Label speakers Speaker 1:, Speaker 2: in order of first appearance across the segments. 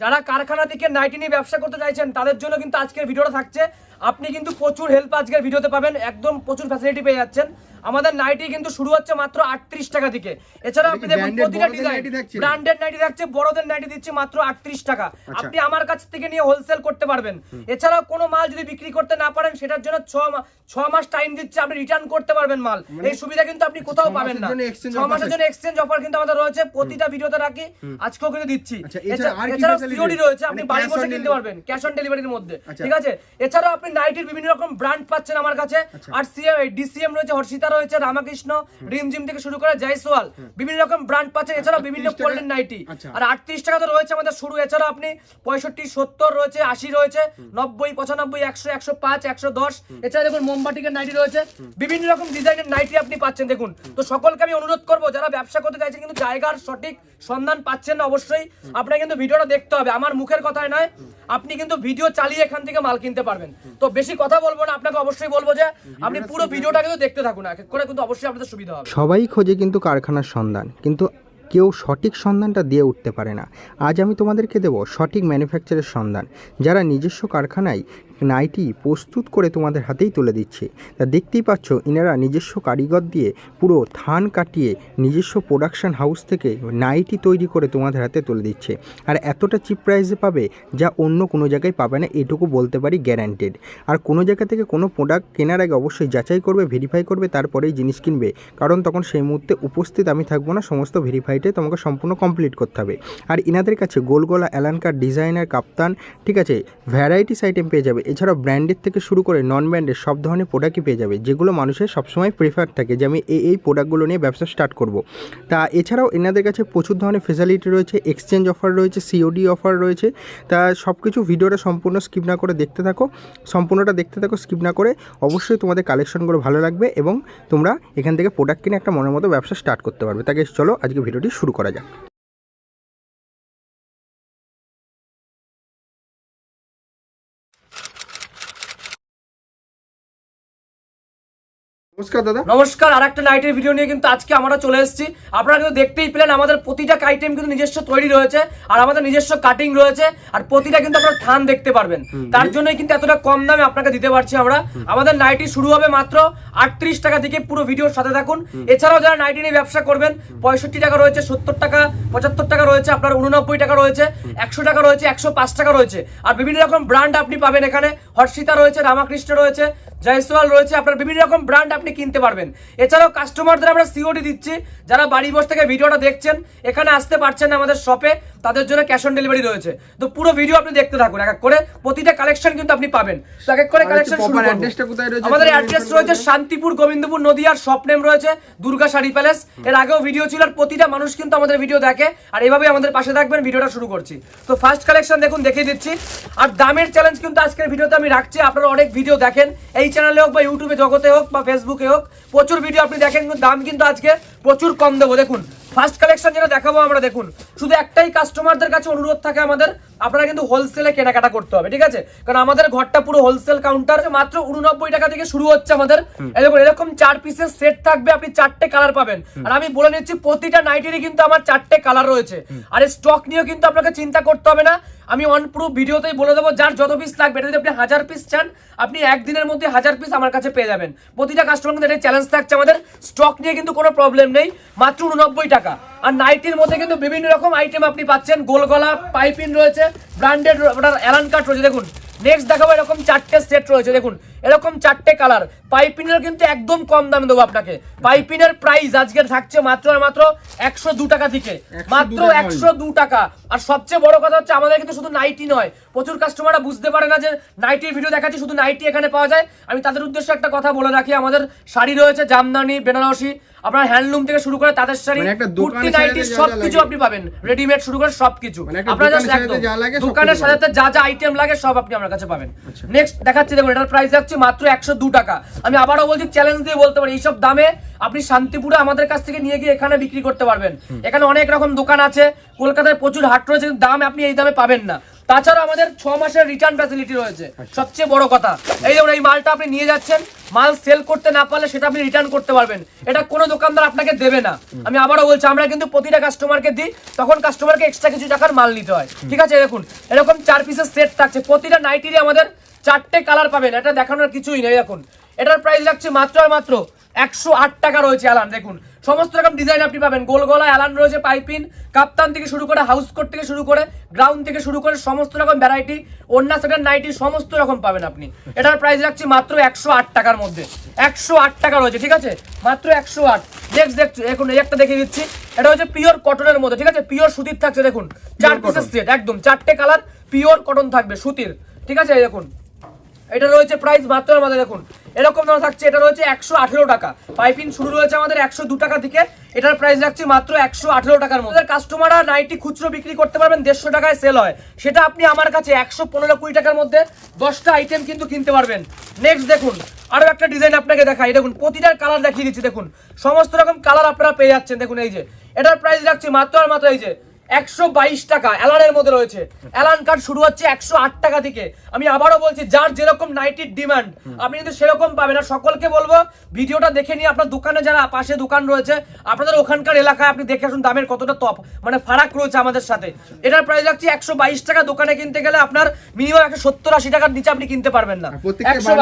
Speaker 1: যারা কারখানা থেকে নাইটি নিয়ে ব্যবসা করতে চাইছেন তাদের জন্য কিন্তু আজকের ভিডিওটা থাকছে। আপনি কিন্তু প্রচুর হেল্প আজকের ভিডিওতে পাবেন একদম প্রচুর ফ্যাসিলিটি পেয়ে যাচ্ছেন। আমাদের নাইটি কিন্তু শুরু হচ্ছে মাত্র আটত্রিশ টাকা থেকে। এছাড়া আপনি দেখুন প্রতিটা ডিজাইন ব্র্যান্ডেড নাইটি থাকছে বড়দের নাইটি দিচ্ছি মাত্র আটত্রিশ টাকা। আপনি আমার কাছ থেকে নিয়ে হোলসেল করতে পারবেন। এছাড়াও কোনো মাল যদি বিক্রি করতে না পারেন সেটার জন্য ছ মাস টাইম দিচ্ছে আপনি রিটার্ন করতে পারবেন মাল। এই সুবিধা কিন্তু আপনি কোথাও পাবেন না। ছ মাসের জন্য এক্সচেঞ্জ অফার কিন্তু আমাদের রয়েছে প্রতিটা ভিডিওতে রাখি আজকেও কিন্তু দিচ্ছি।
Speaker 2: আচ্ছা, এছাড়া
Speaker 1: সিওডি
Speaker 2: রয়েছে?
Speaker 1: রয়েছে আপনি
Speaker 2: মানে
Speaker 1: বাড়ি বসে কিনতে পারবেন ক্যাশ অন ডেলিভারির মধ্যে
Speaker 2: আচ্ছা।
Speaker 1: ঠিক আছে? এছাড়াও আপনি নাইটির বিভিন্ন রকম ব্র্যান্ড পাচ্ছেন আমার কাছে। আর ডিসিএম রয়েছে হর্ষিতা রয়েছে রামাকৃষ্ণ রিমজিম থেকে শুরু করে জয়সওয়াল বিভিন্ন রকম ব্র্যান্ড পাচ্ছেন। এছাড়াও বিভিন্ন
Speaker 2: 38
Speaker 1: কোয়ালিটির নাইটি
Speaker 2: আচ্ছা।
Speaker 1: আর আটত্রিশ টাকা তো রয়েছে আমাদের শুরু। এছাড়াও আপনি পঁয়ষট্টি সত্তর রয়েছে আশি রয়েছে নব্বই পঁচানব্বই একশো একশো পাঁচ একশো দশ। এছাড়া দেখুন মোমবাটিকের নাইটি রয়েছে। বিভিন্ন রকম ডিজাইনের নাইটি আপনি পাচ্ছেন দেখুন। তো সকলকে আমি অনুরোধ করব যারা ব্যবসা করতে চাইছেন কিন্তু জায়গার সঠিক সন্ধান পাচ্ছেন না অবশ্যই আপনাকে কিন্তু ভিডিওটা দেখতে হবে। আমার মুখের কথায় নয় আপনি কিন্তু ভিডিও চালিয়ে এখান থেকে মাল কিনতে পারবেন। তো বেশি কথা বলব না আপনাকে অবশ্যই বলব যে আপনি পুরো ভিডিওটা কিন্তু দেখতে থাকুন এক এক করে কিন্তু অবশ্যই আপনাদের সুবিধা হবে।
Speaker 3: সবাই খোঁজে কিন্তু কারখানার সন্ধান কিন্তু কেউ সঠিক সন্ধানটা দিয়ে উঠতে পারে না। আজ আমি তোমাদেরকে দেব সঠিক ম্যানুফ্যাকচারের সন্ধান। যারা নিজস্ব কারখানায় নাইটি প্রস্তুত করে তোমাদের হাতেই তুলে দিচ্ছে। তা দেখতেই পাচ্ছ, ইনারা নিজস্ব কারিগর দিয়ে পুরো থান কাটিয়ে নিজস্ব প্রোডাকশান হাউস থেকে নাইটি তৈরি করে তোমাদের হাতে তুলে দিচ্ছে। আর এতটা চিপ প্রাইসে পাবে যা অন্য কোনো জায়গায় পাবে না, এটুকু বলতে পারি গ্যারান্টেড আর কোনো জায়গা থেকে কোনো প্রোডাক্ট কেনার আগে অবশ্যই যাচাই করবে ভেরিফাই করবে, তারপরেই জিনিস কিনবে। কারণ তখন সেই মুহূর্তে উপস্থিত আমি থাকব না, সমস্ত ভেরিফাইটাই তোমাকে সম্পূর্ণ কমপ্লিট করতে হবে। আর ইনাদের কাছে গোলগোলা অ্যালানকার ডিজাইনার কাপ্তান ঠিক আছে? ভ্যারাইটিস আইটেম পেয়ে যাবে। এছাড়াও ব্র্যান্ডের থেকে শুরু করে নন ব্র্যান্ডের সব ধরনের প্রোডাক্টই পেয়ে যাবে, যেগুলো মানুষের সবসময় প্রেফার থাকে যে আমি এই এই প্রোডাক্টগুলো নিয়ে ব্যবসা স্টার্ট করব। তা এছাড়াও এনাদের কাছে প্রচুর ধরনের ফেসিলিটি রয়েছে এক্সচেঞ্জ অফার রয়েছে সিওডি অফার রয়েছে। তা সব কিছু ভিডিওটা সম্পূর্ণ স্কিপ না করে দেখতে থাকো, সম্পূর্ণটা দেখতে থাকো স্কিপ না করে অবশ্যই তোমাদের কালেকশনগুলো ভালো লাগবে এবং তোমরা এখান থেকে প্রোডাক্ট কিনে একটা মনের মতো ব্যবসা স্টার্ট করতে পারবে। তাকে চলো আজকে ভিডিওটি শুরু করা যাক।
Speaker 2: নমস্কার দাদা।
Speaker 1: নমস্কার আর একটা নাইটের ভিডিও নিয়ে কিন্তু আজকে আমরা চলে এসেছি। আপনারা কিন্তু দেখতেই পেলেন আমাদের প্রতিটা আইটেম কিন্তু নিজস্ব তৈরি রয়েছে আর আমাদের নিজস্ব কাটিং রয়েছে আর প্রতিটা কিন্তু আপনারা থান দেখতে পারবেন। তার জন্যই কিন্তু এতটা কম দামে আপনাকে দিতে পারছি আমরা। আমাদের নাইটি শুরু হবে মাত্র আটত্রিশ টাকা থেকে পুরো ভিডিওর সাথে থাকুন। এছাড়াও যারা নাইটি নিয়ে ব্যবসা করবেন পঁয়ষট্টি টাকা রয়েছে সত্তর টাকা পঁচাত্তর টাকা রয়েছে আপনার উননব্বই টাকা রয়েছে একশো টাকা রয়েছে একশো পাঁচ টাকা রয়েছে। আর বিভিন্ন রকম ব্র্যান্ড আপনি পাবেন এখানে। হর্ষিতা রয়েছে রামাকৃষ্ণ রয়েছে জয়সওয়াল রয়েছে, আপনার বিভিন্ন রকম ব্র্যান্ড আপনি কিনতে পারবেন। এছাড়াও কাস্টমারদের আমরা সিওডি দিচ্ছি, যারা বাড়ি বসে থেকে ভিডিওটা দেখছেন, এখানে আসতে পারছেন আমাদের শপে তাদের জন্য ক্যাশ অন ডেলিভারি রয়েছে। তো পুরো ভিডিও আপনি দেখতে থাকুন। এক এক করে প্রতিটা কালেকশন কিন্তু আপনি পাবেন। তো এক এক করে কালেকশন শুরু করব। আমাদের অ্যাড্রেস রয়েছে শান্তিপুর গোবিন্দপুর নদীয়ার শপ নেম রয়েছে দুর্গা শাড়ি প্যালেস এর আগেও ভিডিও ছিল আর প্রতিটা মানুষ কিন্তু আমাদের ভিডিও দেখে। আর এভাবেই আমাদের পাশে থাকবেন ভিডিওটা শুরু করছি। তো ফার্স্ট কালেকশন দেখুন দেখিয়ে দিচ্ছি। আর দামের চ্যালেঞ্জ কিন্তু আজকের ভিডিওতে আমি রাখছি। আপনারা অনেক ভিডিও দেখেন। এই চ্যানেলে হোক বা ইউটিউবে জগতে হোক বা ফেসবুকে হোক প্রচুর ভিডিও আপনি দেখেন। কিন্তু দাম কিন্তু আজকে প্রচুর কম দেবো। দেখুন ফার্স্ট কালেকশন যেটা দেখাবো আমরা দেখুন। শুধু একটাই কাস্টমারদের কাছে অনুরোধ থাকে আমাদের আপনারা কিন্তু হোলসেলে কেনাকাটা করতে হবে ঠিক আছে? কারণ আমাদের ঘরটা পুরো হোলসেল কাউন্টার মাত্র উননব্বই টাকা থেকে শুরু হচ্ছে আমাদের। দেখুন এরকম চার পিসের সেট থাকবে আপনি চারটে কালার পাবেন। আর আমি বলে নিচ্ছি প্রতিটা নাইটেরই কিন্তু আমার চারটে কালার রয়েছে। আর স্টক নিয়েও কিন্তু আপনাকে চিন্তা করতে হবে না। আমি অন ভিডিওতেই বলে দেবো, যার যত পিস লাগবে, এটা যদি আপনি হাজার পিস চান, আপনি একদিনের মধ্যে হাজার পিস আমার কাছে পেয়ে যাবেন। প্রতিটা কাস্টমার কিন্তু এটা চ্যালেঞ্জ থাকছে আমাদের। স্টক নিয়ে কিন্তু কোনো প্রবলেম নেই, মাত্র উনব্বই টাকা। আর নাইটির মধ্যে কিন্তু বিভিন্ন রকম আইটেম আপনি পাচ্ছেন, গোলগলা, পাইপিন রয়েছে ব্র্যান্ডেড আপনার অ্যালান কাট রয়েছে। দেখুন নেক্সট দেখাবো এরকম চারটে সেট রয়েছে। দেখুন এরকম চারটে কালার পাইপিনের কিন্তু একদম কম দামে দেবো আপনাকে। পাইপিনের প্রাইস আজকে থাকছে মাত্র আর মাত্র একশো দু টাকা থেকে। মাত্র একশো দু টাকা। আর সবচেয়ে বড় কথা হচ্ছে আমাদের কিন্তু শুধু নাইটি নয়। প্রচুর কাস্টমাররা বুঝতে পারে না যে নাইটির ভিডিও দেখাচ্ছি শুধু নাইটি এখানে পাওয়া যায়। আমি তাদের উদ্দেশ্যে একটা কথা বলে রাখি আমাদের শাড়ি রয়েছে জামদানি বেনারসি। আপনার হ্যান্ডলুম থেকে শুরু করে তাদের শাড়ি
Speaker 2: মানে
Speaker 1: কুর্তি নাইটি সবকিছু আপনি পাবেন। রেডিমেড শুরু করে সবকিছু।
Speaker 2: মানে
Speaker 1: আপনার একদম দোকানের সাজাতে যা যা আইটেম লাগে সব আপনি আমার কাছে পাবেন।
Speaker 2: আচ্ছা।
Speaker 1: নেক্সট দেখাচ্ছি দেখুন এটার প্রাইস যাচ্ছে মাত্র একশো দু টাকা। আমি আবারও বলছি চ্যালেঞ্জ দিয়ে বলতে পারি এইসব দামে আপনি শান্তিপুরে আমাদের কাছ থেকে নিয়ে গিয়ে এখানে বিক্রি করতে পারবেন। এখানে অনেক রকম দোকান আছে কলকাতায় প্রচুর হাট রয়েছে কিন্তু দাম আপনি এই দামে পাবেন না। তাছাড়া আমাদের ছ মাসের রিটার্ন ফ্যাসিলিটি রয়েছে। সবচেয়ে বড় কথা এই যেমন এই মালটা আপনি নিয়ে যাচ্ছেন মাল সেল করতে না পারলে সেটা আপনি রিটার্ন করতে পারবেন। এটা কোনো দোকানদার আপনাকে দেবে না। আমি আবারও বলছি আমরা কিন্তু প্রতিটা কাস্টমারকে দিই তখন কাস্টমারকে এক্সট্রা কিছু টাকার মাল নিতে হয়। ঠিক আছে দেখুন এরকম চার পিসের সেট থাকছে। প্রতিটা নাইটিরই আমাদের চারটে কালার পাবেন। এটা দেখানোর কিছুই নেই দেখুন। এটার প্রাইস লাগছে মাত্র আর মাত্র একশো আট টাকা রয়েছে আলান দেখুন। সমস্ত রকম ডিজাইন আপনি পাবেন। গোল গলা অ্যালান রয়েছে পাইপিন কাপ্তান থেকে শুরু করে হাউস কোট থেকে শুরু করে গ্রাউন্ড থেকে শুরু করে সমস্ত রকম ভ্যারাইটি অন্য সেটার নাইটি সমস্ত রকম পাবেন আপনি। এটার প্রাইস রাখছি মাত্র একশো আট টাকার মধ্যে। একশো আট টাকা রয়েছে ঠিক আছে? মাত্র একশো আট। নেক্সট দেখছি এখন এই একটা দেখে দিচ্ছি। এটা হচ্ছে পিওর কটনের মধ্যে ঠিক আছে? পিওর সুতির থাকছে দেখুন। চার পিসের সেট একদম। চারটে কালার পিওর কটন থাকবে সুতির। ঠিক আছে এই দেখুন। এটা রয়েছে প্রাইস মাত্র আমাদের দেখুন। এরকম ধরনের থাকছে, এটা রয়েছে একশো আঠেরো টাকা। পাইপিং শুরু রয়েছে আমাদের একশো দু টাকা থেকে। এটার প্রাইস রাখছি মাত্র একশো আঠেরো টাকার মধ্যে। কাস্টমাররা নাইটি খুচরো বিক্রি করতে পারবেন, দেড়শো টাকায় সেল হয়। সেটা আপনি আমার কাছে একশো পনেরো কুড়ি টাকার মধ্যে দশটা আইটেম কিন্তু কিনতে পারবেন। নেক্সট দেখুন আরও একটা ডিজাইন আপনাকে দেখাই। দেখুন প্রতিটার কালার দেখিয়ে দিচ্ছি, দেখুন। সমস্ত রকম কালার আপনারা পেয়ে যাচ্ছেন, দেখুন এই যে। এটার প্রাইস রাখছি মাত্র আর মাত্র এই যে একশো বাইশ টাকা অ্যালানের মধ্যে রয়েছে। অ্যালান কার্ড শুরু হচ্ছে একশো আট টাকা থেকে। আমি আবারও বলছি যার যেরকম নাইটির ডিমান্ড আপনি কিন্তু সেরকম পাবেন। আর সকলকে বলব ভিডিওটা দেখে নিয়ে আপনার দোকানে যারা পাশে দোকান রয়েছে আপনাদের ওখানকার এলাকায় আপনি দেখে আসুন দামের কতটা তপ মানে ফারাক রয়েছে আমাদের সাথে। এটার প্রাইস রাখছি একশো বাইশ টাকা। দোকানে কিনতে গেলে আপনার মিনিমাম একশো সত্তর আশি টাকার নিচে আপনি কিনতে পারবেন না। একশো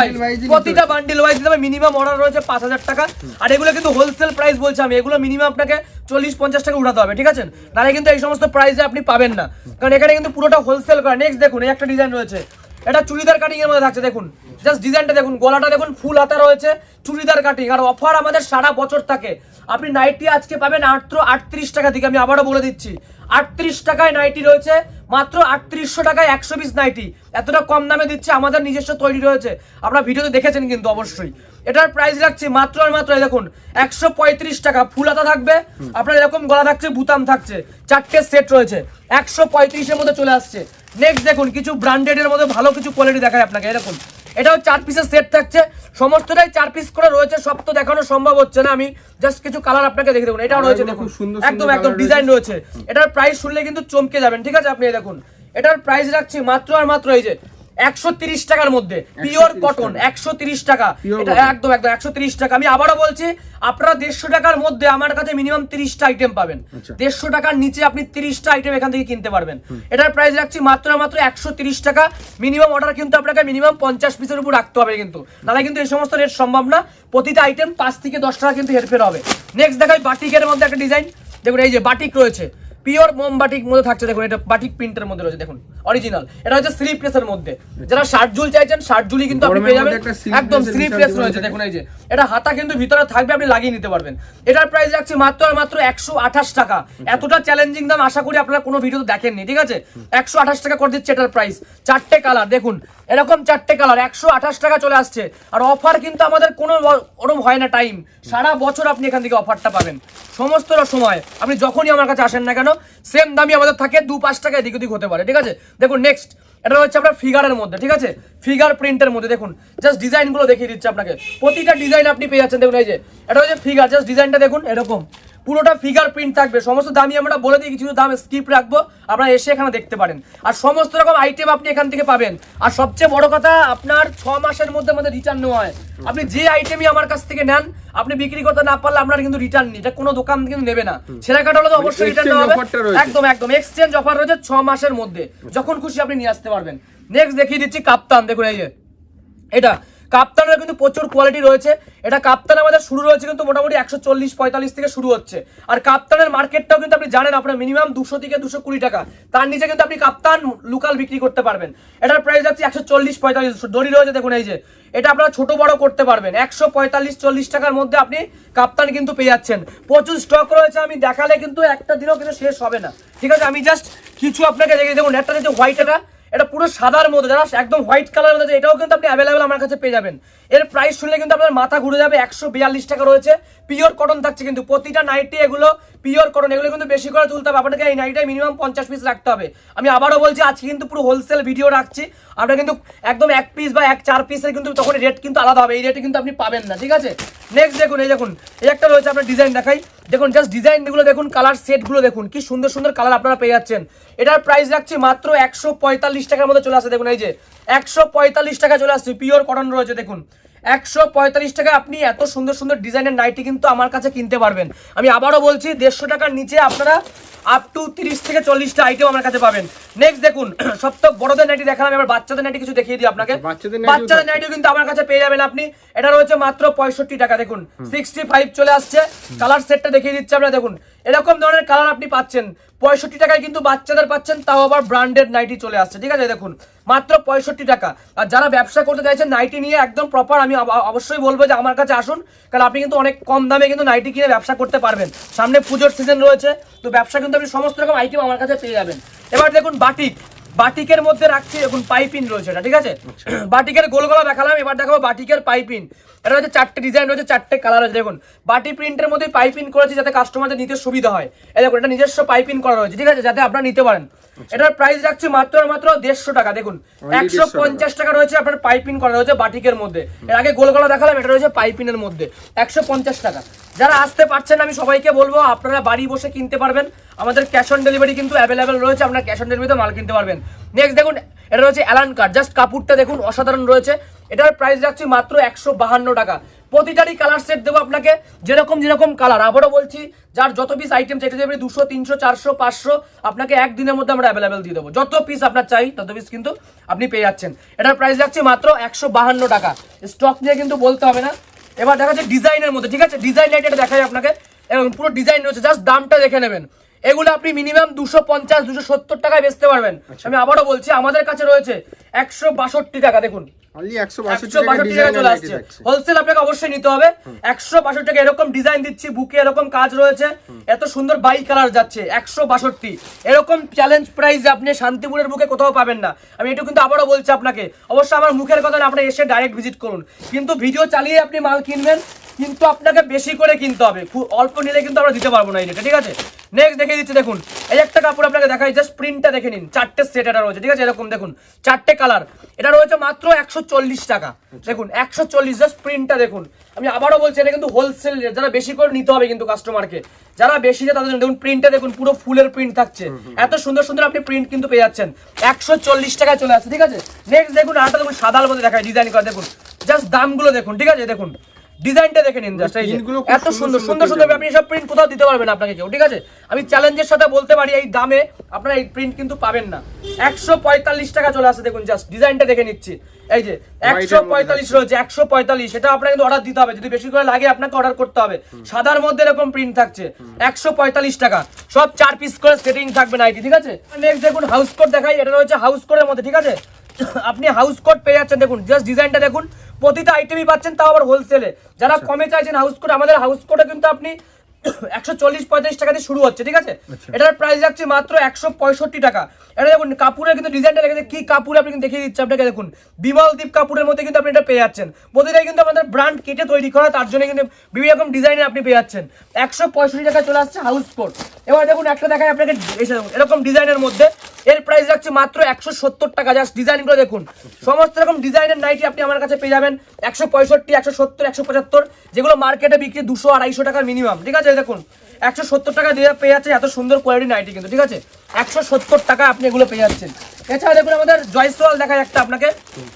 Speaker 1: প্রতিটা বান্ডিল ওয়াইজ মিনিমাম অর্ডার রয়েছে পাঁচ হাজার টাকা। আর এগুলো কিন্তু হোলসেল প্রাইস বলছি আমি। এগুলো মিনিমাম আপনাকে চল্লিশ পঞ্চাশ টাকা উঠাতে হবে, ঠিক আছে? নাহলে কিন্তু এই সমস্ত প্রাইসে আপনি পাবেন না। কারণ এখানে কিন্তু পুরোটা হোলসেল করা। নেক্সট দেখুন একটা ডিজাইন রয়েছে। এটা চুড়িদার কাটিং এর মধ্যে থাকছে, দেখুন। জাস্ট ডিজাইনটা দেখুন, গলাটা দেখুন ফুল হাতা রয়েছে, চুড়িদার কাটিং আর অফার আমাদের সারা বছর থাকে। আপনি নাইটি আজকে পাবেন মাত্র আটত্রিশ টাকা থেকে, আমি আবারও বলে দিচ্ছি। আটত্রিশ টাকায় নাইটি রয়েছে, মাত্র আটত্রিশশো টাকায় একশো পিস নাইটি এতটা কম দামে দিচ্ছে আমাদের নিজস্ব তৈরি রয়েছে। আপনারা ভিডিওতে দেখেছেন কিন্তু অবশ্যই। এটার প্রাইস রাখছি মাত্র আর মাত্র দেখুন একশো পঁয়ত্রিশ টাকা। ফুলাতা থাকবে আপনার এরকম গলা থাকছে বুতাম থাকছে চারটে সেট রয়েছে। একশো পঁয়ত্রিশের মধ্যে চলে আসছে। নেক্সট দেখুন কিছু ব্র্যান্ডেড এর মধ্যে ভালো কিছু কোয়ালিটি দেখায় আপনাকে এরকম এটাও চার পিসের সেট থাকছে সমস্তটাই চার পিস করে রয়েছে সব তো দেখানো সম্ভব হচ্ছে না আমি জাস্ট কিছু কালার আপনাকে দেখে দেখুন এটাও রয়েছে দেখুন
Speaker 2: সুন্দর
Speaker 1: একদম একদম ডিজাইন রয়েছে। এটার প্রাইস শুনলে কিন্তু চমকে যাবেন ঠিক আছে আপনি দেখুন। এটার প্রাইস রাখছি মাত্র আর মাত্র এই যে একশো তিরিশ টাকার মধ্যে। Pure cotton. একশো তিরিশ টাকা। এটা একদম একদম একশো তিরিশ টাকা। আমি আবারও বলছি আপনারা দেড়শো টাকার মধ্যে আমার কাছে মিনিমাম তিরিশটা আইটেম পাবেন।
Speaker 2: আচ্ছা।
Speaker 1: দেড়শো টাকার নিচে আপনি তিরিশটা আইটেম এখান থেকে কিনতে পারবেন। এটার প্রাইস রাখছি মাত্র মাত্র একশো তিরিশ টাকা। মিনিমাম অর্ডার কিন্তু আপনাকে মিনিমাম পঞ্চাশ পিসের উপর রাখতে হবে কিন্তু। নাহলে কিন্তু এই সমস্ত রেট সম্ভব না। প্রতিটা আইটেম পাঁচ থেকে দশ টাকা কিন্তু হেরফের হবে। নেক্সট দেখাই বাটিকের মধ্যে একটা ডিজাইন দেখুন এই যে বাটিক রয়েছে। পিওর মোম বাটিক মধ্যে থাকছে দেখুন এটা বাটিক প্রিন্টের মধ্যে রয়েছে দেখুন অরিজিনাল এটা হচ্ছে স্লিপলেসের মধ্যে। যারা শার্ট ঝুল চাইছেন শার্ট ঝুলি কিন্তু আপনি পেয়ে যাবেন। একদম
Speaker 2: এর
Speaker 1: স্লিপলেস রয়েছে দেখুন এই যে। এটা হাতা কিন্তু ভিতরে থাকবে আপনি লাগিয়ে নিতে পারবেন। এটার প্রাইস রাখছি মাত্র আর মাত্র একশো আঠাশ টাকা। এতটা চ্যালেঞ্জিং দাম আশা করি আপনারা কোনো ভিডিও দেখেননি ঠিক আছে? একশো আঠাশ টাকা করে দিচ্ছে এটার প্রাইস চারটে কালার দেখুন এরকম চারটে কালার একশো আঠাশ টাকা চলে আসছে। আর অফার কিন্তু আমাদের কোনো ওরম হয় না টাইম সারা বছর আপনি এখান থেকে অফারটা পাবেন। সমস্ত সময় আপনি যখনই আমার কাছে আসেন না কেন সেম দামি আমাদের থাকে, দু পাঁচ টাকা এদিক ওদিক হতে পারে, ঠিক আছে? দেখুন নেক্সট এটা হচ্ছে আপনার ফিগারের মধ্যে, ঠিক আছে? ফিগার প্রিন্টের মধ্যে, দেখুন জাস্ট ডিজাইনগুলো দেখিয়ে দিচ্ছে আপনাকে। প্রতিটা ডিজাইন আপনি পেয়ে যাচ্ছেন, দেখুন, এই যে, এটা হচ্ছে ফিগার জাস্ট ডিজাইনটা দেখুন, এরকম। পুরোটা ফিগার প্রিন্ট থাকবে। সমস্ত দামই আমরা বলে দিই কিছু দাম স্কিপ রাখব আপনারা এসে এখানে দেখতে পারেন। আর সমস্ত রকম আইটেম আপনি এখান থেকে পাবেন। আর সবচেয়ে বড় কথা আপনার ছ মাসের মধ্যে আমাদের রিটার্ন নেওয়া হয়। আপনি যে আইটেমই আমার কাছ থেকে নেন আপনি বিক্রি করতে না পারলে আপনার কিন্তু রিটার্ন নেই এটা কোনো দোকান কিন্তু নেবে না। ছেঁড়া কাটা হলে তো অবশ্যই রিটার্ন
Speaker 2: exchange
Speaker 1: হবে। একদম একদম। এক্সচেঞ্জ অফার রয়েছে ছ মাসের মধ্যে। যখন খুশি আপনি নিয়ে আসতে পারবেন। নেক্সট দেখিয়ে দিচ্ছি কাপ্তান দেখুন এই যে। এটা কাপ্তানের কিন্তু প্রচুর কোয়ালিটি রয়েছে। এটা কাপ্তান আমাদের শুরু রয়েছে কিন্তু মোটামুটি একশো চল্লিশ, পঁয়তাল্লিশ থেকে শুরু হচ্ছে। আর কাপ্তানের মার্কেটটাও কিন্তু আপনি জানেন, আপনার মিনিমাম দুশো থেকে দুশো কুড়ি টাকা। তার নিচে কিন্তু আপনি কাপ্তান লোকাল বিক্রি করতে পারবেন। এটার প্রাইস যাচ্ছে একশো চল্লিশ, পঁয়তাল্লিশ দড়ি রয়েছে, দেখুন এই যে। এটা আপনারা ছোট বড় করতে পারবেন। একশো পঁয়তাল্লিশ, চল্লিশ টাকার মধ্যে আপনি কাপ্তান কিন্তু পেয়ে যাচ্ছেন। প্রচুর স্টক রয়েছে, আমি দেখালে কিন্তু একটা দিনও কিন্তু শেষ হবে না। ঠিক আছে, আমি জাস্ট কিছু আপনাকে দেখে দেখুন একটা যে হোয়াইট এটা। এটা পুরো সাদার মধ্যে যারা একদম হোয়াইট কালার মধ্যে, এটাও কিন্তু আপনি অ্যাভেলেবেল আমার কাছে পেয়ে যাবেন। এর প্রাইস শুনলে কিন্তু আপনার মাথা ঘুরে যাবে, একশো বিয়াল্লিশ টাকা রয়েছে। পিওর কটন থাকছে কিন্তু, প্রতিটা নাইটে এগুলো পিওর কটন এগুলো কিন্তু বেশি করে তুলতে হবে। আপনাকে এই নাইটাই মিনিমাম পঞ্চাশ পিস রাখতে হবে। আমি আবারও বলছি, আজকে কিন্তু পুরো হোলসেল ভিডিও রাখছি। আপনার কিন্তু একদম এক পিস বা এক চার পিসের কিন্তু তখন রেট কিন্তু আলাদা হবে। এই রেটে কিন্তু আপনি পাবেন না, ঠিক আছে? নেক্সট দেখুন, এই দেখুন, এই একটা রয়েছে আপনার ডিজাইন দেখাই। দেখুন জাস্ট ডিজাইনগুলো দেখুন কালার সেটগুলো দেখুন। কি সুন্দর সুন্দর কালার আপনারা পেয়ে যাচ্ছেন। এটার প্রাইস রাখছি মাত্র একশো পঁয়তাল্লিশ টাকার মধ্যে চলে আসে। দেখুন, এই যে একশো পঁয়তাল্লিশ টাকা চলে আসছে পিওর কটন রয়েছে দেখুন। একশো পঁয়তাল্লিশ টাকা আপনি এত সুন্দর সুন্দর ডিজাইনের নাইটি কিন্তু আমার কাছে কিনতে পারবেন। আমি আবারও বলছি দেড়শো টাকার নিচে আপনারা আপ টু তিরিশ থেকে চল্লিশটা আইটেম আমার কাছে পাবেন। নেক্সট দেখুন সব তো বড়দের নাইটি দেখালাম এবার বাচ্চাদের নাইটি কিছু দেখিয়ে দিই আপনাকে।
Speaker 3: বাচ্চাদের নাইটিও
Speaker 1: কিন্তু আমার কাছে পেয়ে যাবেন আপনি। এটা রয়েছে মাত্র পঁয়ষট্টি টাকা দেখুন। সিক্সটি ফাইভ চলে আসছে। কালার সেটটা দেখিয়ে দিচ্ছে আপনারা দেখুন। এরকম ধরনের কালার আপনি পাচ্ছেন। পঁয়ষট্টি টাকায় কিন্তু বাচ্চাদের পাচ্ছেন, তাও আবার ব্র্যান্ডেড নাইটি চলে আসছে। ঠিক আছে, দেখুন, মাত্র পঁয়ষট্টি টাকা। আর যারা ব্যবসা করতে চাইছেন নাইটি নিয়ে একদম প্রপার আমি অবশ্যই বলব যে আমার কাছে আসুন, কারণ আপনি কিন্তু অনেক কম দামে কিন্তু নাইটি কিনে ব্যবসা করতে পারবেন। সামনে পুজোর সিজন রয়েছে, তো ব্যবসা কিন্তু আপনি সমস্ত রকম আইটেম আমার কাছে পেয়ে যাবেন। এবার দেখুন বাটিক। বাটিকের মধ্যে রাখছি এখন পাইপিন রয়েছে এটা ঠিক আছে? বাটিকের গোল গলা দেখালাম এবার দেখাবো বাটিকের পাইপিন এটা হচ্ছে চারটে ডিজাইন রয়েছে চারটে কালার রয়েছে দেখুন। বাটি প্রিন্টের মধ্যে পাইপিন করেছি যাতে কাস্টমারদের নিতে সুবিধা হয়। এই দেখুন এটা নিজস্ব পাইপিন করা রয়েছে ঠিক আছে? যাতে আপনারা নিতে পারেন। এটার প্রাইস রাখছি মাত্র মাত্র দেড়শো টাকা। দেখুন একশো পঞ্চাশ টাকা রয়েছে আপনার পাইপিন করা রয়েছে বাটিকের মধ্যে। এর আগে গোল গলা দেখালাম এটা রয়েছে পাইপিনের মধ্যে। একশো পঞ্চাশ টাকা। যারা আসতে পারছেন আমি সবাইকে বলব আপনারা বাড়ি বসে কিনতে পারবেন। আমাদের ক্যাশ অন ডেলিভারি কিন্তু অ্যাভেলেবেল রয়েছে আপনারা ক্যাশ অন ডেলিভারিতে মাল কিনতে পারবেন। নেক্সট দেখুন এটা রয়েছে অ্যালান কার্ড জাস্ট কাপড়টা দেখুন অসাধারণ রয়েছে। এটার প্রাইস রাখছি মাত্র একশো বাহান্ন টাকা। প্রতিটারই কালার সেট দেবো আপনাকে, যেরকম যেরকম কালার আবারও বলছি, যার যত পিস আইটেম চাইতে যাবে, দুশো, তিনশো, চারশো, পাঁচশো, আপনাকে একদিনের মধ্যে আমরা অ্যাভেলেবেল দিয়ে দেবো। যত পিস আপনার চাই, তত পিস কিন্তু আপনি পেয়ে যাচ্ছেন। এটার প্রাইস রাখছি মাত্র একশো বাহান্ন টাকা। স্টক নিয়ে কিন্তু বলতে হবে না। এবার দেখা যাচ্ছে ডিজাইনের মধ্যে, ঠিক আছে? ডিজাইন লাইট এটা দেখাই আপনাকে। এবং পুরো ডিজাইন রয়েছে। জাস্ট দামটা দেখে নেবেন। এগুলো আপনি মিনিমাম দুশো পঞ্চাশ দুশো সত্তর টাকায় বেচতে পারবেন। আমি আবারও বলছি আমাদের কাছে রয়েছে একশো বাষট্টি টাকা দেখুন। হোলসেল আপনাকে অবশ্যই নিতে হবে। একশো বাষট্টি টাকা এরকম ডিজাইন দিচ্ছি বুকে এরকম কাজ রয়েছে। এত সুন্দর বাই কালার যাচ্ছে একশো বাষট্টি। এরকম চ্যালেঞ্জ প্রাইস আপনি শান্তিপুরের বুকে কোথাও পাবেন না। আমি এটা কিন্তু আবারও বলছি আপনাকে অবশ্যই আমার মুখের কথা আপনি এসে ডাইরেক্ট ভিজিট করুন। কিন্তু ভিডিও চালিয়ে আপনি মাল কিনবেন কিন্তু আপনাকে বেশি করে কিনতে হবে। খুব অল্প নিলে কিন্তু আমরা দিতে পারব না এই রেটে ঠিক আছে? নেক্সট দেখে দিচ্ছি দেখুন। এই একটা কাপড় আপনাকে দেখাই জাস্ট প্রিন্টটা দেখে নিন। চারটে সেট এটা রয়েছে ঠিক আছে? এরকম দেখুন চারটে কালার এটা রয়েছে মাত্র একশো চল্লিশ টাকা। দেখুন একশো চল্লিশ জাস্ট প্রিন্টটা দেখুন। আমি আবারও বলছি এটা কিন্তু হোলসেল যারা বেশি করে নিতে হবে কিন্তু কাস্টমারকে যারা বেশি যায় তাদের দেখুন প্রিন্টটা দেখুন পুরো ফুলের প্রিন্ট থাকছে। এত সুন্দর সুন্দর আপনি প্রিন্ট কিন্তু পেয়ে যাচ্ছেন। একশো চল্লিশ টাকায় চলে আসছে ঠিক আছে? নেক্সট দেখুন আরেকটা দেখুন সাদার মধ্যে দেখায় ডিজাইন করা দেখুন। জাস্ট দামগুলো দেখুন ঠিক আছে? দেখুন ডিজাইনটা দেখে নিন জাস্ট এই যে। এত
Speaker 3: সুন্দর
Speaker 1: সুন্দর
Speaker 3: সুন্দর
Speaker 1: আপনি সব প্রিন্ট কোথাও দিতে পারবেন আপনাকে কেউ ঠিক আছে? আমি চ্যালেঞ্জের সাথে বলতে পারি এই দামে আপনারা এই প্রিন্ট কিন্তু পাবেন না। একশো পঁয়তাল্লিশ টাকা চলে আসে দেখুন জাস্ট ডিজাইনটা দেখে নিচ্ছি। এই যে একশো পঁয়তাল্লিশ রয়েছে একশো পঁয়তাল্লিশ এটা আপনাকে কিন্তু অর্ডার দিতে হবে। যদি বেশি করে লাগে আপনাকে অর্ডার করতে হবে। সাদার মধ্যে এরকম প্রিন্ট থাকছে। একশো পঁয়তাল্লিশ টাকা। সব চার পিস করে সেটিং থাকবে নাইটি ঠিক আছে? নেক্সট দেখুন হাউস কোট দেখাই এটা রয়েছে হাউস কোটের মধ্যে ঠিক আছে? আপনি হাউস কোট পেয়ে যাচ্ছেন দেখুন জাস্ট ডিজাইনটা দেখুন। প্রতিটা আইটেমই পাচ্ছেন তাও আবার হোলসেলে যারা কমে চাইছেন হাউস কোট আমাদের হাউস কোটে কিন্তু আপনি একশো চল্লিশ পঁয়তাল্লিশ টাকা দিয়ে শুরু হচ্ছে ঠিক আছে? এটার প্রাইস যাচ্ছে মাত্র একশো পঁয়ষট্টি টাকা। এটা দেখুন কাপুরের কিন্তু ডিজাইনটা রেখেছে কি কাপুর আপনি কিন্তু দেখিয়ে দিচ্ছি আপনাকে দেখুন। বিমল দ্বীপ কাপুরের মধ্যে কিন্তু আপনি এটা পেয়ে যাচ্ছেন। প্রতিটাই কিন্তু আমাদের ব্র্যান্ড কেটে তৈরি করা তার জন্য কিন্তু বিভিন্ন রকম ডিজাইনের আপনি পেয়ে যাচ্ছেন। একশো পঁয়ষট্টি টাকা চলে আসছে হাউস কোট এবার দেখুন একটা দেখায় আপনাকে এসে দেখুন এরকম ডিজাইনের মধ্যে এর প্রাইস যাচ্ছে মাত্র একশো সত্তর টাকা জাস্ট ডিজাইনগুলো দেখুন। সমস্ত রকম ডিজাইনের নাইটি আপনি আমার কাছে পেয়ে যাবেন। একশো পঁয়ষট্টি একশো সত্তর একশো পঁচাত্তর যেগুলো মার্কেটে বিক্রি দুশো আড়াইশো টাকার মিনিমাম ঠিক আছে? এই দেখুন। একশো সত্তর টাকা দিয়ে পেয়ে যাচ্ছে, এত সুন্দর কোয়ালিটি নাইটি কিন্তু, ঠিক আছে? একশো সত্তর টাকা আপনি এগুলো পেয়ে যাচ্ছেন। এছাড়া দেখুন, আমাদের জয়সওয়াল দেখায় একটা আপনাকে।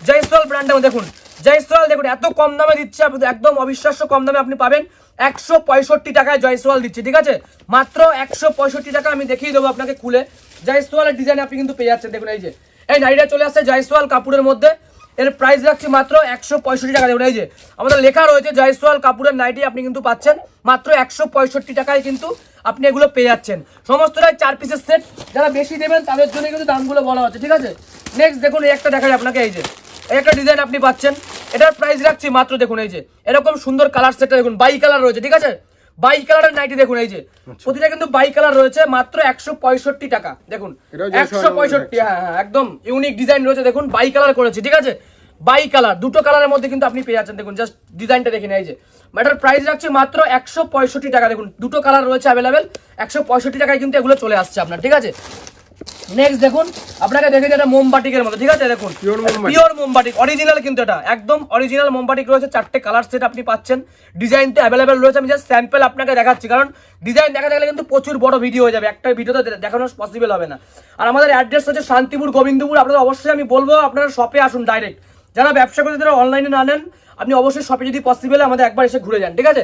Speaker 1: জয়সওয়াল ব্র্যান্ডের দেখুন। জয়সওয়াল দেখুন, এত কম দামে দিচ্ছে একদম অবিশ্বাস্য কম দামে আপনি পাবেন। একশো পঁয়ষট্টি টাকায় জয়সওয়াল দিচ্ছে, ঠিক আছে? মাত্র একশো পঁয়ষট্টি টাকা আমি দেখিয়ে দেবো আপনাকে খুলে। জয়সওয়ালের ডিজাইন আপনি কিন্তু পেয়ে যাচ্ছেন, দেখুন এই যে। এই নাইটা চলে আসছে জয়সওয়াল কাপড়ের মধ্যে। এর প্রাইস রাখছি মাত্র একশো পঁয়ষট্টি টাকা। দেখুন, এই যে আমাদের লেখা রয়েছে, জয়সওয়াল কাপুরের নাইটি আপনি কিন্তু পাচ্ছেন। মাত্র একশো পঁয়ষট্টি টাকায় কিন্তু আপনি এগুলো পেয়ে যাচ্ছেন। সমস্তটাই চার পিসের সেট যারা বেশি নেবেন তাদের জন্য কিন্তু দামগুলো বলা হচ্ছে, ঠিক আছে? নেক্সট দেখুন, এই একটা দেখাই আপনাকে, এই যে। এই একটা ডিজাইন আপনি পাচ্ছেন। এটার প্রাইস রাখছি মাত্র, দেখুন, এই যে। এরকম সুন্দর কালার সেটটা দেখুন বাই কালার রয়েছে, ঠিক আছে? বাই কালারের নাইটি দেখুন এই যে। প্রতিটা কিন্তু বাই কালার রয়েছে মাত্র একশো পঁয়ষট্টি টাকা। দেখুন একশো পঁয়ষট্টি হ্যাঁ হ্যাঁ একদম ইউনিক ডিজাইন রয়েছে। দেখুন বাই কালার করেছে ঠিক আছে? বাই কালার দুটো কালারের মধ্যে কিন্তু আপনি পেয়ে যাচ্ছেন। দেখুন জাস্ট ডিজাইনটা দেখে নেই এই যে। এটার প্রাইস রাখছে মাত্র একশো পঁয়ষট্টি টাকা। দেখুন দুটো কালার রয়েছে অ্যাভেলেবেল একশো পঁয়ষট্টি টাকায় কিন্তু এগুলো চলে আসছে আপনার ঠিক আছে? নেক্সট দেখুন আপনাকে দেখে যেটা মোমবাটিকের মতো ঠিক আছে? দেখুন পিওর মোমবাটিক অরিজিনাল কিন্তু এটা একদম অরিজিনাল মোমবাটিক রয়েছে চারটে কালার সেট আপনি পাচ্ছেন ডিজাইনটা অ্যাভেলেবেল রয়েছে আমি জাস্ট স্যাম্পল আপনাকে দেখাচ্ছি কারণ ডিজাইন দেখা গেলে কিন্তু প্রচুর বড় ভিডিও হয়ে যাবে একটা ভিডিওতে দেখানো পসিবল হবে না। আর আমাদের অ্যাড্রেস হচ্ছে শান্তিপুর গোবিন্দপুর আপনাদের অবশ্যই আমি বলব আপনারা শপে আসুন ডাইরেক্ট যারা ব্যবসা করতে যারা অনলাইনে না নেন আপনি অবশ্যই শপে যদি পসিবল আমাদের একবার এসে ঘুরে যান ঠিক আছে?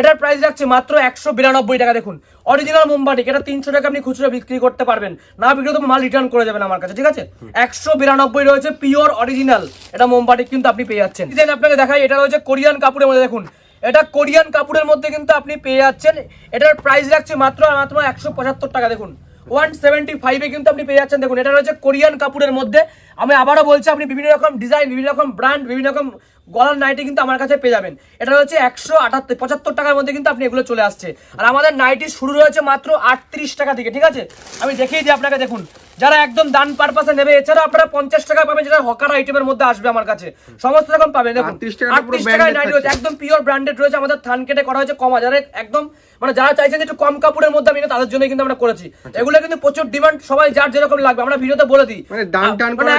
Speaker 1: এটার প্রাইস রাখছি মাত্র একশো বিরানব্বই টাকা। দেখুন অরিজিনাল মোমবাটি এটা তিনশো টাকা আপনি খুচরো বিক্রি করতে পারবেন। না বিক্রি তো মাল রিটার্ন করে যাবেন আমার কাছে ঠিক আছে? একশো বিরানব্বই রয়েছে পিওর অরিজিনাল এটা মোমবাটিক কিন্তু আপনি পেয়ে যাচ্ছেন। ডিজাইন আপনাকে দেখাই এটা রয়েছে কোরিয়ান কাপড়ের মধ্যে দেখুন। এটা কোরিয়ান কাপড়ের মধ্যে কিন্তু আপনি পেয়ে যাচ্ছেন। এটার প্রাইস রাখছি মাত্র মাত্র একশো পঁচাত্তর টাকা দেখুন। ওয়ান সেভেন্টি ফাইভে কিন্তু আপনি পেয়ে যাচ্ছেন। দেখুন, এটা রয়েছে কোরিয়ান কাপড়ের মধ্যে। আমি আবারও বলছি, আপনি বিভিন্ন রকম ডিজাইন বিভিন্ন রকম ব্র্যান্ড বিভিন্ন রকম গলার নাইটি কিন্তু আমার কাছে পেয়ে যাবেন। এটা হচ্ছে একশো আটাত্তর, পঁচাত্তর টাকার মধ্যে কিন্তু আপনি এগুলো চলে আসছে। আর আমাদের নাইটি শুরু রয়েছে মাত্র আটত্রিশ টাকা থেকে, ঠিক আছে? আমি দেখিয়ে দিই আপনাকে, দেখুন। যারা একদম দান পারপাসে নেবে এছাড়া আপনারা পঞ্চাশ টাকা পাবেন যেটা হকার আইটেমের মধ্যে আসবে আমার কাছে। সমস্ত রকম পাবেন। দেখুন
Speaker 3: 38 টাকাটা পুরো
Speaker 1: আটত্রিশ টাকায়
Speaker 3: branded
Speaker 1: রয়েছে একদম পিওর ব্র্যান্ডেড রয়েছে আমাদের থান কেটে করা হয়েছে কমা যারা একদম মানে যারা চাইছেন একটু কম কাপড়ের মধ্যে আমি তাদের জন্য কিন্তু আমরা করেছি। এগুলো কিন্তু প্রচুর ডিমান্ড সবাই যার যেরকম লাগবে আমরা ভিডিওতে বলে দিই।
Speaker 3: মানে
Speaker 1: মানে।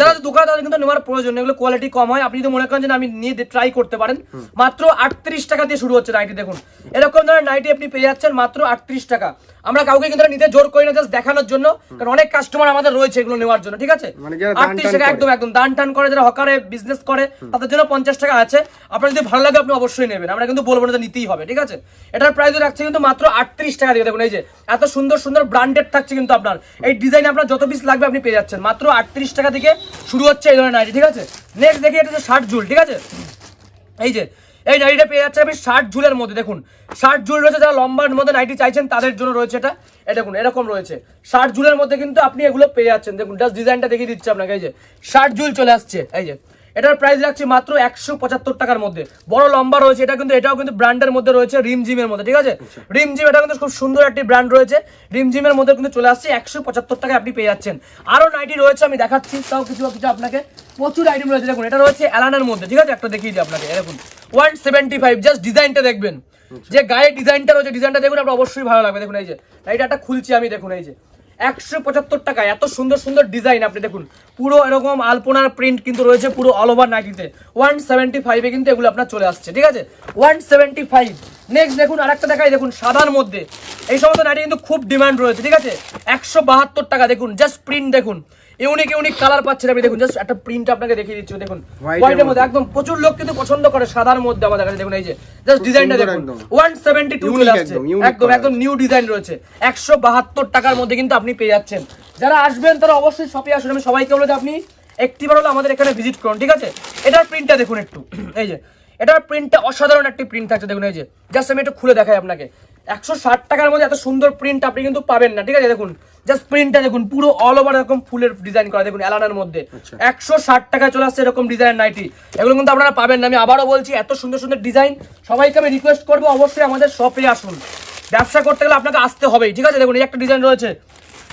Speaker 1: যারা দোকানে তাদের কিন্তু নেওয়ার প্রয়োজন এগুলো কোয়ালিটি কম হয়। আপনি যদি মনে করেন যে আমি নিয়ে ট্রাই করতে পারেন মাত্র আটত্রিশ টাকা দিয়ে শুরু হচ্ছে নাইটি দেখুন। এরকম ধরনের নাইটি আপনি পেয়ে যাচ্ছেন মাত্র আটত্রিশ টাকা। আমরা কাউকে কিন্তু নিতে জোর করি না জাস্ট দেখানোর জন্য। কারণ অনেক কাস্টমার আমাদের রয়েছে এগুলো নেওয়ার জন্য ঠিক আছে?
Speaker 3: মানে
Speaker 1: আটত্রিশ টাকা একদম একদম দান টান করে যারা হকারে বিজনেস করে তাদের জন্য পঞ্চাশ টাকা আছে। আপনার যদি ভালো লাগে আপনি অবশ্যই নেবেন। আমরা কিন্তু বলব না যে নিতেই হবে ঠিক আছে? এটার প্রাইস রাখছে কিন্তু মাত্র আটত্রিশ টাকা দিয়ে। দেখুন এই যে এত সুন্দর সুন্দর ব্র্যান্ডেড থাকছে কিন্তু আপনার। এই ডিজাইন আপনার যত পিস লাগবে আপনি পেয়ে যাচ্ছেন। মাত্র আটত্রিশ টাকা থেকে শুরু হচ্ছে এই ধরনের নাইটি ঠিক আছে? নেক্সট দেখি এটা হচ্ছে ষাট জুল ঠিক আছে? এই যে এই নাইটিটা পেয়ে যাচ্ছে আপনি ষাট ঝুলের মধ্যে, দেখুন। ষাট ঝুল রয়েছে, যারা লম্বার মধ্যে নাইটি চাইছেন, তাদের জন্য রয়েছে এটা। এ দেখুন, এরকম রয়েছে। ষাট ঝুলের মধ্যে কিন্তু আপনি এগুলো পেয়ে যাচ্ছেন। দেখুন জাস্ট ডিজাইনটা দেখিয়ে দিচ্ছে আপনাকে, এই যে। ষাট ঝুল চলে আসছে, এই যে। এটার প্রাইস রাখছি মাত্র একশো পঁচাত্তর টাকার মধ্যে। বড় লম্বা রয়েছে এটা কিন্তু এটাও কিন্তু ব্র্যান্ডের মধ্যে রয়েছে রিম জিমের মধ্যে ঠিক আছে? রিম জিম এটা কিন্তু খুব সুন্দর একটি ব্র্যান্ড রয়েছে। রিম জিমের মধ্যে কিন্তু চলে আসছে একশো পঁচাত্তর টাকায় আপনি পেয়ে যাচ্ছেন। আরও নাইটি রয়েছে আমি দেখাচ্ছি তাও কিছু কিছু আপনাকে। প্রচুর আইটেম রয়েছে দেখুন এটা রয়েছে অ্যালানের মধ্যে ঠিক আছে? একটা দেখিয়ে দিই আপনাকে দেখুন। ওয়ান সেভেন্টি ফাইভ জাস্ট ডিজাইনটা দেখবেন যে গায়ে ডিজাইনটা রয়েছে ডিজাইনটা দেখুন আপনার অবশ্যই ভালো লাগবে দেখুন এই যে এটা একটা খুলছি আমি দেখুন এই যে। একশো পঁচাত্তর টাকা এত সুন্দর সুন্দর ডিজাইন আপনি দেখুন। পুরো এরকম আলপনার প্রিন্ট কিন্তু রয়েছে পুরো অল ওভার নাইটিতে ওয়ান সেভেন্টি ফাইভে কিন্তু এগুলো আপনার চলে আসছে, ঠিক আছে? ওয়ান সেভেন্টি ফাইভ নেক্সট দেখুন, আরেকটা দেখাই, দেখুন, সাদার মধ্যে। এই সমস্ত নাইটি কিন্তু খুব ডিমান্ড রয়েছে, ঠিক আছে? একশো বাহাত্তর টাকা, দেখুন জাস্ট প্রিন্ট দেখুন। ইউনিক ইউনিক কালার পাচ্ছেন আপনি। দেখুন জাস্ট একটা প্রিন্ট আপনাকে দেখিয়ে দিচ্ছি দেখুন। হোয়াইটের মধ্যে। একদম প্রচুর লোক কিন্তু পছন্দ করে সাদার মধ্যে আমাদের কাছে। দেখুন এই যে জাস্ট ডিজাইনটা দেখুন।
Speaker 3: একদম।
Speaker 1: ওয়ান সেভেন্টি টু
Speaker 3: Unique
Speaker 1: চলে আসছে।
Speaker 3: একদম,
Speaker 1: একদম নিউ ডিজাইন রয়েছে। একশো বাহাত্তর টাকার মধ্যে কিন্তু আপনি পেয়ে যাচ্ছেন। যারা আসবেন তারা অবশ্যই শপে আসুন। আমি সবাইকে বলে যে আপনি একটিবার হলো আমাদের এখানে ভিজিট করুন ঠিক আছে? এটার প্রিন্টটা দেখুন একটু। এই যে এটার প্রিন্টটা অসাধারণ একটি প্রিন্ট থাকছে। দেখুন এই যে জাস্ট আমি একটু খুলে দেখাই আপনাকে। একশো ষাট টাকার মধ্যে এত সুন্দর প্রিন্ট আপনি কিন্তু পাবেন না ঠিক আছে? দেখুন জাস্ট প্রিন্টটা দেখুন পুরো অল ওভার এরকম ফুলের ডিজাইন করা দেখুন অ্যালানের মধ্যে। একশো ষাট টাকায় চলে আসছে এরকম ডিজাইন নাইটি এগুলো কিন্তু আপনারা পাবেন না। আমি আবারও বলছি এত সুন্দর সুন্দর ডিজাইন সবাইকে আমি রিকোয়েস্ট করব অবশ্যই আমাদের শপে আসুন। ব্যবসা করতে গেলে আপনাকে আসতে হবেই ঠিক আছে? দেখুন এই একটা ডিজাইন রয়েছে।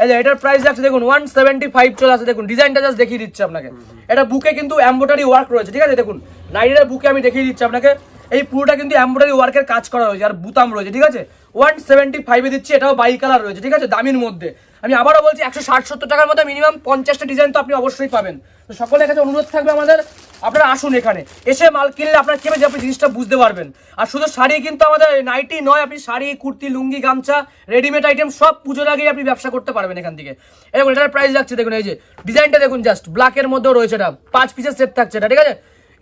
Speaker 1: এই যে এটার প্রাইস আছে দেখুন ওয়ান সেভেন্টি ফাইভ চলে আসছে। দেখুন ডিজাইনটা জাস্ট দেখিয়ে দিচ্ছে আপনাকে। এটা বুকে কিন্তু এম্ব্রয়ডারি ওয়ার্ক রয়েছে ঠিক আছে? দেখুন নাইটের বুকে আমি দেখিয়ে দিচ্ছি আপনাকে। এই পুরোটা কিন্তু এম্ব্রয়ডারি ওয়ার্কের কাজ করা রয়েছে, আর বুতাম রয়েছে, ঠিক আছে? ওয়ান সেভেন্টি ফাইভে দিচ্ছি, এটাও বাই কালার রয়েছে, ঠিক আছে? দামির মধ্যে। আমি আবারও বলছি, একশো ষাট সত্তর টাকার মধ্যে মিনিমাম পঞ্চাশটা ডিজাইন তো আপনি অবশ্যই পাবেন। তো সকলের কাছে অনুরোধ থাকবে আমাদের, আপনারা আসুন এখানে। এসে মাল কিনলে আপনার কেমন যে আপনি জিনিসটা বুঝতে পারবেন। আর শুধু শাড়ি কিন্তু আমাদের নাইটি নয়, আপনি শাড়ি, কুর্তি, লুঙ্গি, গামছা রেডিমেড আইটেম সব পুজোর আগেই আপনি ব্যবসা করতে পারবেন এখান থেকে। এরকম এটার প্রাইস লাগছে দেখুন, এই যে ডিজাইনটা দেখুন জাস্ট ব্ল্যাকের মধ্যেও রয়েছে এটা। পাঁচ পিসের সেট থাকছে এটা, ঠিক আছে?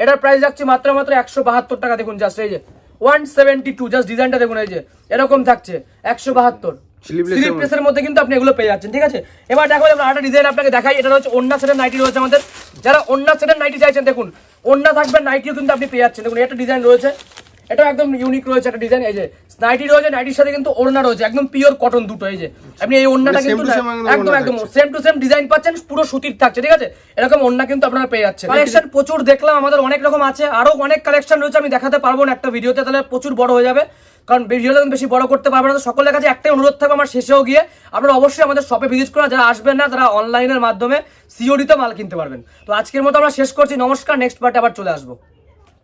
Speaker 1: এটার প্রাইস যাচ্ছে মাত্র মাত্র একশো বাহাত্তর টাকা। দেখুন জাস্ট এই যে ওয়ান সেভেন্টি টু জাস্ট ডিজাইনটা দেখুন এই যে এরকম থাকছে একশো বাহাত্তর। স্লিপলেসের মধ্যে কিন্তু আপনি এগুলো পেয়ে যাচ্ছেন ঠিক আছে? এবার দেখো আমরা আরেকটা ডিজাইন আপনাকে দেখাই এটা হচ্ছে অন্য সেটের নাইটি রয়েছে আমাদের। যারা অন্য সেটের নাইটি চাইছেন দেখুন অন্য থাকবে নাইটিও কিন্তু আপনি পেয়ে যাচ্ছেন। দেখুন এটা ডিজাইন রয়েছে এটা একদম ইউনিক রয়েছে একটা ডিজাইন এই যে নাইটি রয়েছে নাইটির সাথে কিন্তু ওড়না রয়েছে একদম পিওর কটন দুটো এই যে। আপনি এই ওড়নাটা
Speaker 2: মানে
Speaker 1: কিন্তু
Speaker 2: একদম
Speaker 1: একদম একদম। সেম টু সেম ডিজাইন পাচ্ছেন পুরো সুতির থাকছে ঠিক আছে? এরকম ওড়না কিন্তু আপনারা পেয়ে যাচ্ছেন। কালেকশন প্রচুর দেখলাম আমাদের অনেক রকম আছে আরও অনেক কালেকশন রয়েছে আমি দেখাতে পারব না একটা ভিডিওতে তাহলে প্রচুর বড় হয়ে যাবে। কারণ ভিডিওটা আমি বেশি বড় করতে পারবে না তো সকলের কাছে একটাই অনুরোধ থাকবে আমার শেষেও গিয়ে আপনারা অবশ্যই আমাদের শপে ভিজিট করুন আর যারা আসবেন না তারা অনলাইনের মাধ্যমে সিওডিতে মাল কিনতে পারবেন। তো আজকের মতো আমরা শেষ করছি নমস্কার নেক্সট পার্টে আবার চলে আসব।